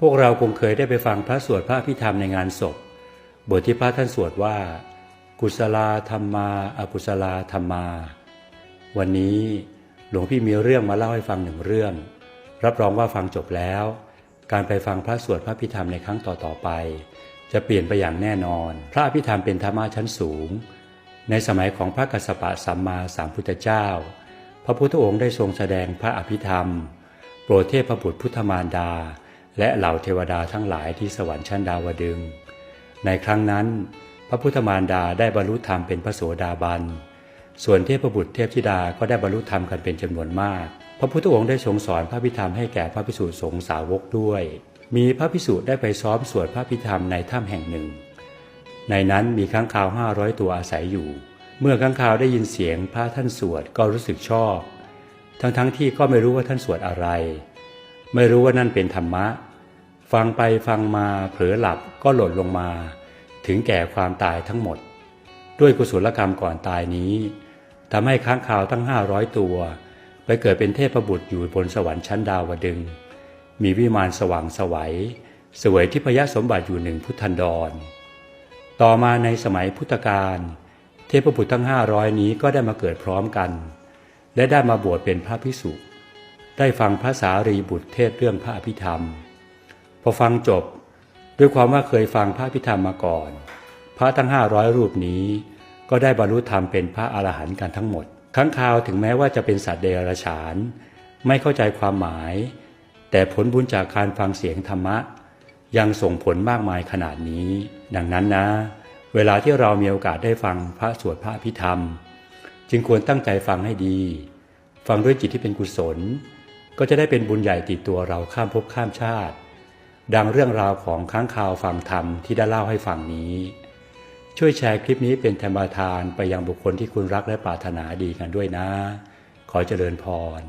พวกเราคงเคยได้ไปฟังพระสวดพระพิธรรมในงานศพ บทที่พระท่านสวดว่า กุศลาธรรมาอากุศลาธรรมา วันนี้หลวงพี่มีเรื่องมาเล่าให้ฟังหนึ่งเรื่อง รับรองว่าฟังจบแล้ว การไปฟังพระสวดพระพิธรรมในครั้งต่อๆไป จะเปลี่ยนไปอย่างแน่นอน พระพิธรรมเป็นธรรมะชั้นสูง ในสมัยของพระกัสสปะสัมมาสัมพุทธเจ้า พระพุทธองค์ได้ทรงแสดงพระอภิธรรม โปรดเทพบุตรพุทธมารดา และเหล่าเทวดาทั้งหลายที่สวรรค์ชั้นดาวดึง ในครั้งนั้น พระพุทธมารดาได้บรรลุธรรมเป็นพระโสดาบัน ส่วนเทพบุตรเทพธิดาก็ได้บรรลุธรรมกันเป็นจำนวนมาก พระพุทธองค์ได้ทรงสอนพระพิธรรมให้แก่พระภิกษุสงฆ์สาวกด้วย มีพระภิกษุได้ไปซ้อมสวดพระพิธรรมในถ้ำแห่งหนึ่ง ในนั้นมีค้างคาวห้าร้อยตัวอาศัยอยู่ เมื่อค้างคาวได้ยินเสียงพระท่านสวดก็รู้สึกชอบ ทั้งๆทที่ก็ไม่รู้ว่าท่านสวดอะไร ไม่รู้ว่านั่นเป็นธรรมะ ฟังไปฟังมาเผลอหลับก็หล่นลงมา ถึงแก่ความตายทั้งหมด ด้วยกุศลกรรมก่อนตายนี้ทำให้ค้างคาวทั้งห้าร้อยตัว ไปเกิดเป็นเทพบุตรอยู่บนสวรรค์ชั้นดาวดึง มีวิมานสว่างสวัยสวยทิพยสมบัติอยู่หนึ่งพุทธันดร ต่อมาในสมัยพุทธกาลเทพบุตรทั้งห้าร้อยนี้ก็ได้มาเกิดพร้อมกัน และได้มาบวชเป็นพระภิกษุ ได้ฟังพระสารีบุตรเทศเรื่องพระอภิธรรม พอฟังจบด้วยความว่าเคยฟังพระอภิธรรมมาก่อน พระทั้งห้าร้อยรูปนี้ก็ได้บรรลุธรรมเป็นพระอรหันต์กันทั้งหมดค้างคาวถึงแม้ว่าจะเป็นสัตว์เดรัจฉาน ไม่เข้าใจความหมาย แต่ผลบุญจากการฟังเสียงธรรมะ ยังส่งผลมากมายขนาดนี้ ดังนั้นนะ เวลาที่เรามีโอกาสได้ฟังพระสวดพระอภิธรรม จึงควรตั้งใจฟังให้ดี ฟังด้วยจิตที่เป็นกุศล ก็จะได้เป็นบุญใหญ่ติดตัวเราข้ามภพข้ามชาติ ดังเรื่องราวของค้างคาวฟังธรรมที่ได้เล่าให้ฟังนี้ ช่วยแชร์คลิปนี้เป็นธรรมทานไปยังบุคคลที่คุณรักและปรารถนาดีกันด้วยนะ ขอเจริญพร